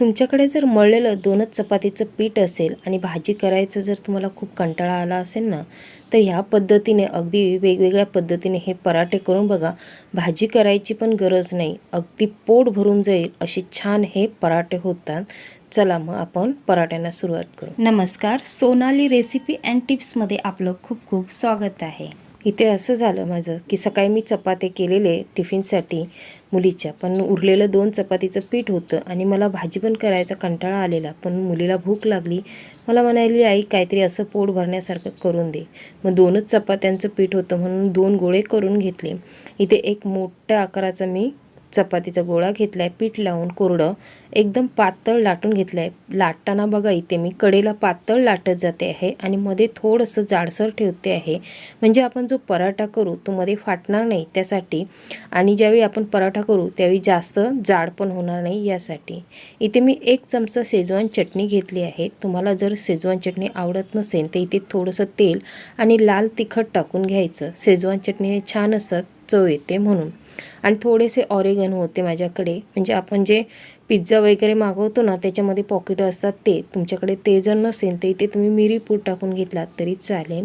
तुमच्याकडे जर मळलेलं दोनच चपातीचं पीठ असेल आणि भाजी करायचं जर तुम्हाला खूप कंटाळा आला असेल ना तर ह्या पद्धतीने अगदी वेगवेगळ्या पद्धतीने हे पराठे करून बघा. भाजी करायची पण गरज नाही. अगदी पोट भरून जाईल असे छान हे पराठे होतात. चला मग आपण पराठ्यांना सुरुवात करू. नमस्कार. सोनाली रेसिपी अँड टिप्समध्ये आपलं खूप खूप स्वागत आहे. इथे असं झालं माझं की सकाळी मी चपाते केलेले टिफिनसाठी मुलीच्या पण उरलेलं दोन चपातीचं पीठ होतं आणि मला भाजी पण करायचा कंटाळा आलेला पण मुलीला भूक लागली. मला म्हणाली आई काहीतरी असं पोट भरण्यासारखं करून दे. मग दोनच चपात्यांचं पीठ होतं म्हणून दोन गोळे करून घेतले. इथे एक मोठ्या आकाराचा मी चपातीचा गोळा घेतला आहे पीठ लावून कोरडं एकदम पातळ लाटून घेतलं आहे लाटताना बघा इथे मी कडेला पातळ लाटत जाते आहे आणि मध्ये थोडंसं जाडसर ठेवते आहे. म्हणजे आपण जो पराठा करू तो मध्ये फाटणार नाही त्यासाठी. आणि ज्यावेळी आपण पराठा करू त्यावेळी जास्त जाड पण होणार नाही यासाठी. इथे मी एक चमचा शेजवान चटणी घेतली आहे. तुम्हाला जर शेजवान चटणी आवडत नसेल तर इथे थोडंसं तेल आणि लाल तिखट टाकून घ्यायचं. शेजवान चटणी हे छान असं चव येते म्हणून. आणि थोडेसे ऑरेगन होते माझ्याकडे. म्हणजे आपण जे पिझ्झा वगैरे मागवतो ना त्याच्यामध्ये पॉकेट असतात ते. तुमच्याकडे ते जर नसेल तर इथे तुम्ही मिरी पूड टाकून घेतलात तरी चालेल.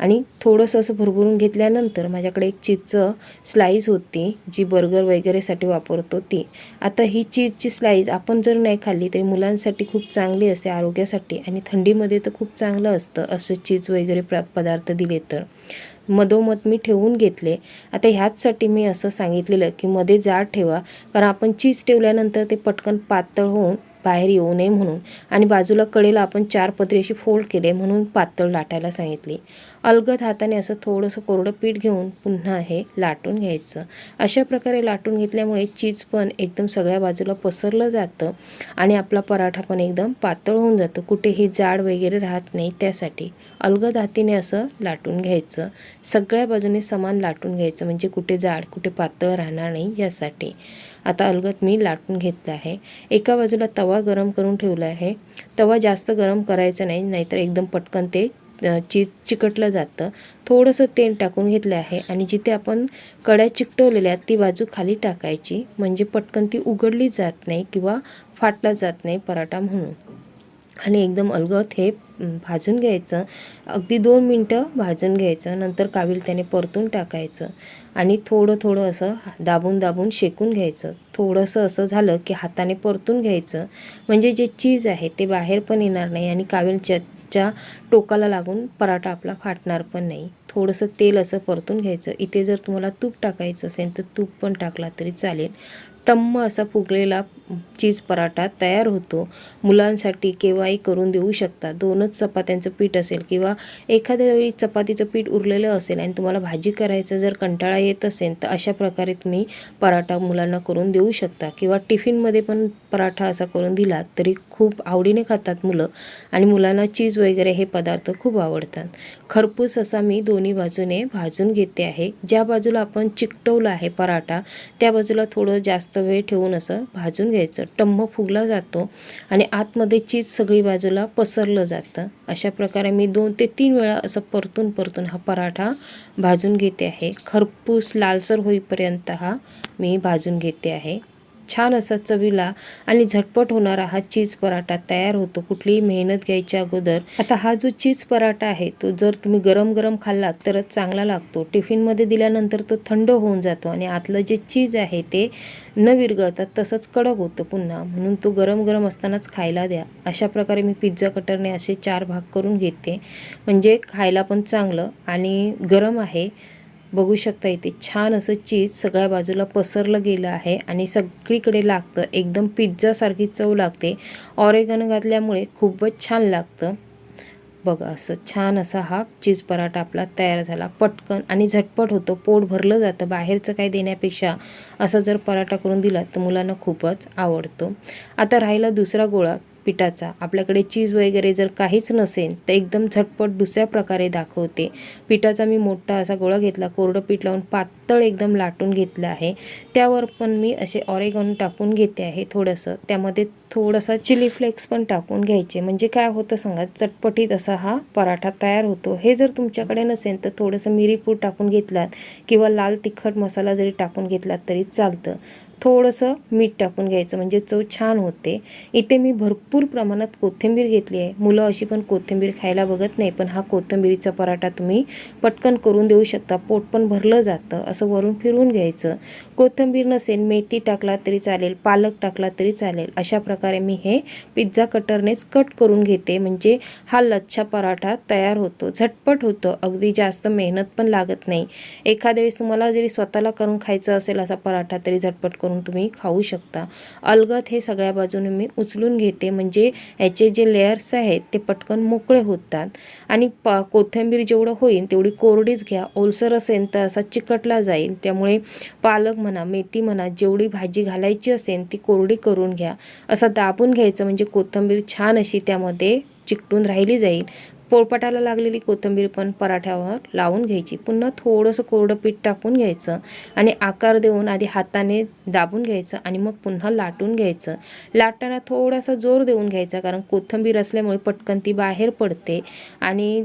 आणि थोडंसं असं भरभरून घेतल्यानंतर माझ्याकडे एक चीजचं स्लाईस होती जी बर्गर वगैरेसाठी वापरतो ती. आता ही चीजची स्लाईस आपण जर नाही खाल्ली तरी मुलांसाठी खूप चांगली असते आरोग्यासाठी. आणि थंडीमध्ये तर खूप चांगलं असतं असं चीज वगैरे प्र पदार्थ दिले तर. मधोमध मी ठेवून घेतले. आता ह्याचसाठी मी असं सांगितलेलं की मध्ये जाड ठेवा. कारण आपण चीज ठेवल्यानंतर ते पटकन पातळ होऊन बाहेर येऊ नये म्हणून आणि बाजूला कडेला आपण चार पदरी अशी फोल्ड केले म्हणून पातळ लाटायला सांगितली. अलगद हाताने असं थोडंसं कोरडं पीठ घेऊन पुन्हा हे लाटून घ्यायचं. अशा प्रकारे लाटून घेतल्यामुळे चीज पण एकदम सगळ्या बाजूला पसरलं जातं आणि आपला पराठा पण एकदम पातळ होऊन जातो. कुठेही जाड वगैरे राहत नाही त्यासाठी अलगद हातीने असं लाटून घ्यायचं. सगळ्या बाजूने समान लाटून घ्यायचं. म्हणजे कुठे जाड कुठे पातळ राहणार नाही यासाठी. आता अलगद मी लाटून घेतलं आहे. एका बाजूला तवा तवा गरम करून ठेवला आहे. तवा जास्त गरम करायचं नाही नाहीतर एकदम पटकन ते चीज चिकटलं जातं. थोडंसं तेल टाकून घेतलं आहे आणि जिथे आपण कड्या चिकटवलेल्या ती बाजू खाली टाकायची. म्हणजे पटकन ती उघडली जात नाही किंवा फाटला जात नाही पराठा म्हणून. आणि एकदम अलगत हे भाजून घ्यायचं. अगदी दोन मिनटं भाजून घ्यायचं. नंतर कावील त्याने परतून टाकायचं. आणि थोडं थोडं असं दाबून दाबून शेकून घ्यायचं. थोडंसं असं झालं की हाताने परतून घ्यायचं. म्हणजे जे चीज आहे ते बाहेर पण येणार नाही आणि कावीलच्या च्या टोकाला लागून पराठा आपला फाटणार पण नाही. थोडंसं तेल असं परतून घ्यायचं. इथे जर तुम्हाला तूप टाकायचं असेल तर तूप पण टाकला तरी चालेल. टम्म असा फुगलेला चीज पराठा तयार होतो. मुलांसाठी केव्हाही करून देऊ शकता. दोनच चपात्यांचं पीठ असेल किंवा एखाद्या वेळी चपातीचं पीठ उरलेलं असेल आणि तुम्हाला भाजी करायचं जर कंटाळा येत असेल तर अशा प्रकारे तुम्ही पराठा मुलांना करून देऊ शकता. किंवा टिफिनमध्ये पण पराठा असा करून दिला तरी खूप आवडीने खातात मुलं आणि मुलांना चीज वगैरे हे पदार्थ खूप आवडतात. खरपूस असा मी दोन्ही बाजूने भाजून घेते आहे. ज्या बाजूला आपण चिकटवलं आहे पराठा त्या बाजूला थोडं जास्त वेळ ठेवून असं भाजून घ्यायचं. टम्म फुगला जातो आणि आतमध्ये चीज सगळी बाजूला पसरलं जातं. अशा प्रकारे मी दोन ते तीन वेळा असं परतून परतून हा पराठा भाजून घेते आहे. खरपूस लालसर होईपर्यंत हा मी भाजून घेते आहे. छान असा चवीला आणि झटपट होणारा हा चीज पराठा तयार होतो. कुठलीही मेहनत घ्यायच्या अगोदर. आता हा जो चीज पराठा आहे तो जर तुम्ही गरम गरम खाल्लात तरच चांगला लागतो. टिफिनमध्ये दिल्यानंतर तो थंड होऊन जातो आणि आतलं जे चीज आहे ते न विरघळतात तसंच कडक होतं पुन्हा. म्हणून तो गरम गरम असतानाच खायला द्या. अशा प्रकारे मी पिझ्झा कटरने असे चार भाग करून घेते. म्हणजे खायला पण चांगलं आणि गरम आहे. बघू शकता इथे छान असं चीज सगळ्या बाजूला पसरलं गेलं आहे आणि सगळीकडे लागतं. एकदम पिझ्झासारखी चव लागते. ऑरेगन घातल्यामुळे खूपच छान लागतं. बघा असं छान असा हा चीज पराठा आपला तयार झाला. पटकन आणि झटपट होतो. पोट भरलं जातं बाहेरचं काही देण्यापेक्षा. असं जर पराठा करून दिला तर मुलांना खूपच आवडतो. आता राहिला दुसरा गोळा. पिठाचा. आपल्याकडे चीज वगैरे जर काहीच नसेल तर एकदम झटपट दुसऱ्या प्रकारे दाखवते. पिठाचा मी मोठा असा गोळा घेतला कोरडं पीठ लावून पातळ एकदम लाटून घेतलं आहे. त्यावर पण मी असे ऑरेगॉन टाकून घेते आहे थोडंसं. त्यामध्ये थोडासा चिली फ्लेक्स पण टाकून घ्यायचे. म्हणजे काय होतं सांगा चटपटीत असा हा पराठा तयार होतो. हे जर तुमच्याकडे नसेल तर थोडंसं मिरीपूड टाकून घेतलात किंवा लाल तिखट मसाला जरी टाकून घेतलात तरी चालतं. थोडंसं मीठ टाकून घ्यायचं म्हणजे चव छान होते. इथे मी भरपूर प्रमाणात कोथिंबीर घेतली आहे. मुलं अशी पण कोथिंबीर खायला बघत नाही पण हा कोथिंबीरीचा पराठा तुम्ही पटकन करून देऊ शकता. पोट पण भरलं जातं असं वरून फिरवून घ्यायचं. कोथिंबीर नसेल मेथी टाकला तरी चालेल पालक टाकला तरी चालेल अशा प्रकारे मी हे पिझ्झा कटरनेच कट करून घेते. म्हणजे हा लच्छा पराठा तयार होतो. झटपट होतं अगदी जास्त मेहनत पण लागत नाही. एखाद्या वेळेस तुम्हाला जरी स्वतःला करून खायचं असेल असा पराठा तरी झटपट करून तुम्ही खाऊ शकता. अलगद हे सगळ्या बाजूने मी उचलून घेते. म्हणजे याचे जे लेयर्स आहेत ते पटकन मोकळे होतात. आणि प कोथिंबीर जेवढं होईल तेवढी कोरडीच घ्या. ओलसर असेल तर असा चिकटला जाईल. त्यामुळे पालक म्हणा मेथी म्हणा जेवढी भाजी घालायची असेल ती कोरडी करून घ्या. असं दाबून घ्यायचं म्हणजे कोथिंबीर छान अशी त्यामध्ये चिकटून राहिली जाईल. पोळपाटाला लागलेली कोथिंबीर पण पराठ्यावर लावून घ्यायची. पुन्हा थोडंसं कोरडं पीठ टाकून घ्यायचं आणि आकार देऊन आधी हाताने दाबून घ्यायचं आणि मग पुन्हा लाटून घ्यायचं. लाटताना थोडासा जोर देऊन घ्यायचा कारण कोथिंबीर असल्यामुळे पटकन ती बाहेर पडते आणि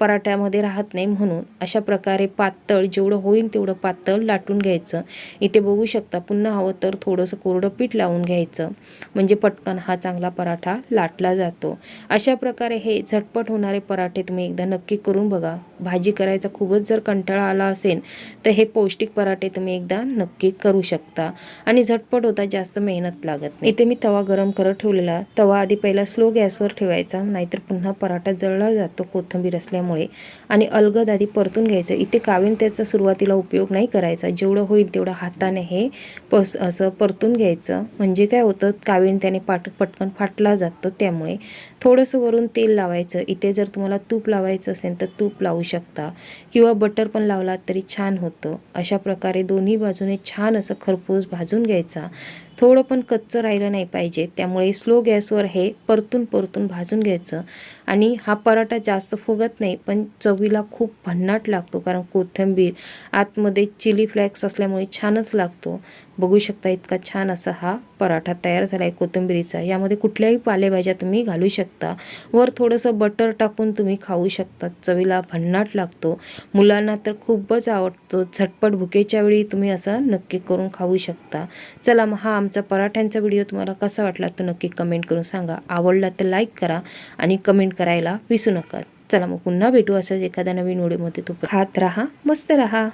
पराठ्यामध्ये राहत नाही म्हणून अशा प्रकारे पातळ जेवढं होईल तेवढं पातळ लाटून घ्यायचं. इथे बघू शकता पुन्हा हवं तर थोडंसं कोरडं पीठ लावून घ्यायचं. म्हणजे पटकन हा चांगला पराठा लाटला जातो. अशा प्रकारे हे झटपट होणार पराठे तुम्ही एकदा नक्की करून बघा. भाजी करायचा खूपच जर कंटाळा आला असेल तर हे पौष्टिक पराठे तुम्ही एकदा नक्की करू शकता. आणि झटपट होता जास्त मेहनत लागत नाही. इथे मी तवा गरम करत ठेवलेला. तवा आधी पहिला स्लो गॅसवर ठेवायचा नाहीतर पुन्हा पराठा जळला जातो कोथिंबीर असल्यामुळे. आणि अलगद आधी परतून घ्यायचं. इथे कावीन त्याचा सुरुवातीला उपयोग नाही करायचा. जेवढं होईल तेवढं हाताने हे पस असं परतून घ्यायचं. म्हणजे काय होतं कावीन त्याने पाट पटकन फाटला जातो त्यामुळे. थोडंसं वरून तेल लावायचं. इथे जर तुम्हाला तूप लावायचं असेल तर तूप लावू शकता. किंवा बटर पण लावलात तरी छान होतं. अशा प्रकारे दोन्ही बाजूने छान असं खरपूस भाजून घ्यायचा. थोडं पण कच्चं राहिलं नाही पाहिजे. त्यामुळे स्लो गॅसवर हे परतून परतून भाजून घ्यायचं. आणि हा पराठा जास्त फुगत नाही पण चवीला खूप भन्नाट लागतो. कारण कोथिंबीर आतमध्ये चिली फ्लॅक्स असल्यामुळे छानच लागतो. बघू शकता इतका छान असा हा पराठा तयार झाला आहे कोथिंबीरीचा. यामध्ये कुठल्याही पालेभाज्या तुम्ही घालू शकता. वर थोडंसं बटर टाकून तुम्ही खाऊ शकता चवीला भन्नाट लागतो. मुलांना तर खूपच आवडतो. झटपट भुकेच्या वेळी तुम्ही असं नक्की करून खाऊ शकता. चला मग हा आमचा पराठ्यांचा व्हिडिओ तुम्हाला कसा वाटला तो नक्की कमेंट करून सांगा. आवडला तर लाईक करा आणि कमेंट करायला विसरू नका. चला मग पुन्हा भेटू असंच एखाद्या नवीन व्हिडिओमध्ये. तो खात राहा मस्त राहा.